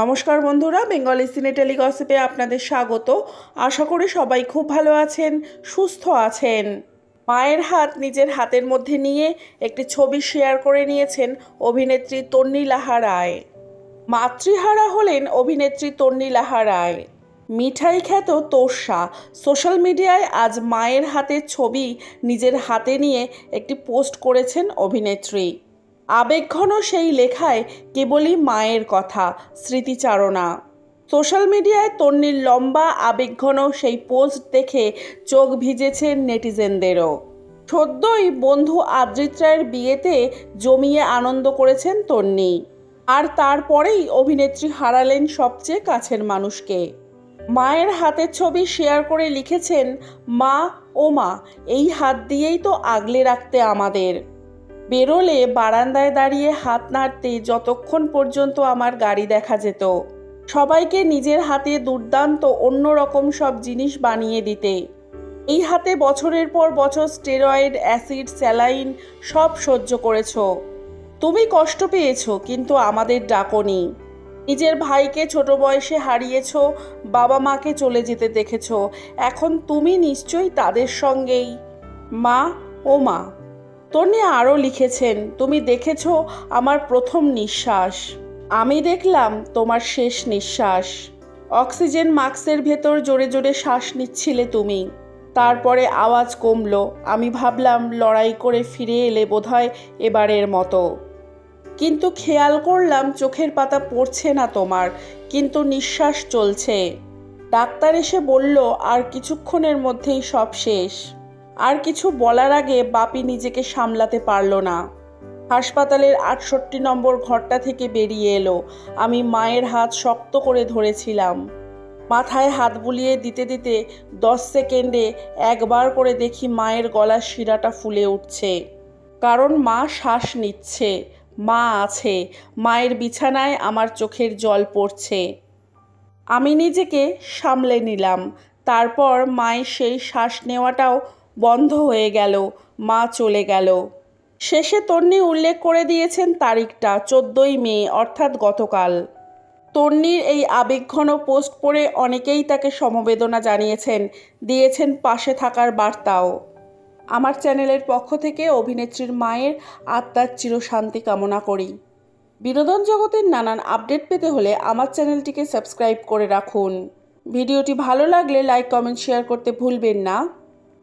নমস্কার বন্ধুরা, বেঙ্গলি সিনে টেলিগসিপে আপনাদের স্বাগত। আশা করি সবাই খুব ভালো আছেন, সুস্থ আছেন। মায়ের হাত নিজের হাতের মধ্যে নিয়ে একটি ছবি শেয়ার করে নিয়েছেন অভিনেত্রী তন্নি লাহা রায়। মাতৃহারা হলেন অভিনেত্রী তন্নি লাহা রায়। মিঠাই খ্যাত তোষা, সোশ্যাল মিডিয়ায় আজ মায়ের হাতের ছবি নিজের হাতে নিয়ে একটি পোস্ট করেছেন অভিনেত্রী। আবেগঘন সেই লেখায় কেবলই মায়ের কথা, স্মৃতিচারণা। সোশ্যাল মিডিয়ায় তন্নির লম্বা, আবেগঘন সেই পোস্ট দেখে চোখ ভিজেছে নেটিজেনদেরও। সদ্যই বন্ধু আদ্রিত রায়ের বিয়েতে জমিয়ে আনন্দ করেছেন তন্নি আর তারপরেই অভিনেত্রী হারালেন সবচেয়ে কাছের মানুষকে। মায়ের হাতের ছবি শেয়ার করে লিখেছেন, মা ও মা, এই হাত দিয়েই তো আগলে রাখতে আমাদের। বেরোলে বারান্দায় দাঁড়িয়ে হাত নাড়তে যতক্ষণ পর্যন্ত আমার গাড়ি দেখা যেত। সবাইকে নিজের হাতে দুর্দান্ত অন্যরকম সব জিনিস বানিয়ে দিতে। এই হাতে বছরের পর বছর স্টেরয়েড, অ্যাসিড, স্যালাইন সব সহ্য করেছ। তুমি কষ্ট পেয়েছ, কিন্তু আমাদের ডাকনি নিজের ভাইকে ছোট বয়সে হারিয়েছো, বাবা মাকে চলে যেতে দেখেছ। এখন তুমি নিশ্চয়ই তাদের সঙ্গেই। মা ও মা। তন্নি আরও লিখেছেন, তুমি দেখেছ আমার প্রথম নিঃশ্বাস। আমি দেখলাম তোমার শেষ নিঃশ্বাস। অক্সিজেন মাস্কের ভেতর জোরে জোরে শ্বাস নিচ্ছিলে তুমি। তারপরে আওয়াজ কমলো, আমি ভাবলাম লড়াই করে ফিরে এলে বোধহয় এবারের মতো। কিন্তু খেয়াল করলাম চোখের পাতা পড়ছে না তোমার, কিন্তু নিঃশ্বাস চলছে। ডাক্তার এসে বলল, আর কিছুক্ষণের মধ্যেই সব শেষ। আর কিছু বলার আগে বাপি নিজেকে সামলাতে পারল না। হাসপাতালের আটষট্টি নম্বর ঘরটা থেকে বেরিয়ে এলো। আমি মায়ের হাত শক্ত করে ধরেছিলাম। মাথায় হাত বুলিয়ে দিতে দিতে দশ সেকেন্ডে একবার করে দেখি মায়ের গলার শিরাটা ফুলে উঠছে। কারণ মা শ্বাস নিচ্ছে। মা আছে। মায়ের বিছানায় আমার চোখের জল পড়ছে। আমি নিজেকে সামলে নিলাম। তারপর মায়ের সেই শ্বাস নেওয়াটাও বন্ধ হয়ে গেল, মা চলে গেল। শেষে তন্নি উল্লেখ করে দিয়েছেন তারিখটা, চোদ্দোই মে, অর্থাৎ গতকাল। তন্নির এই আবেগঘন পোস্ট পড়ে অনেকেই তাকে সমবেদনা জানিয়েছেন, দিয়েছেন পাশে থাকার বার্তাও। আমার চ্যানেলের পক্ষ থেকে অভিনেত্রীর মায়ের আত্মার চিরশান্তি কামনা করি। বিনোদন জগতের নানান আপডেট পেতে হলে আমার চ্যানেলটিকে সাবস্ক্রাইব করে রাখুন। ভিডিওটি ভালো লাগলে লাইক, কমেন্ট, শেয়ার করতে ভুলবেন না।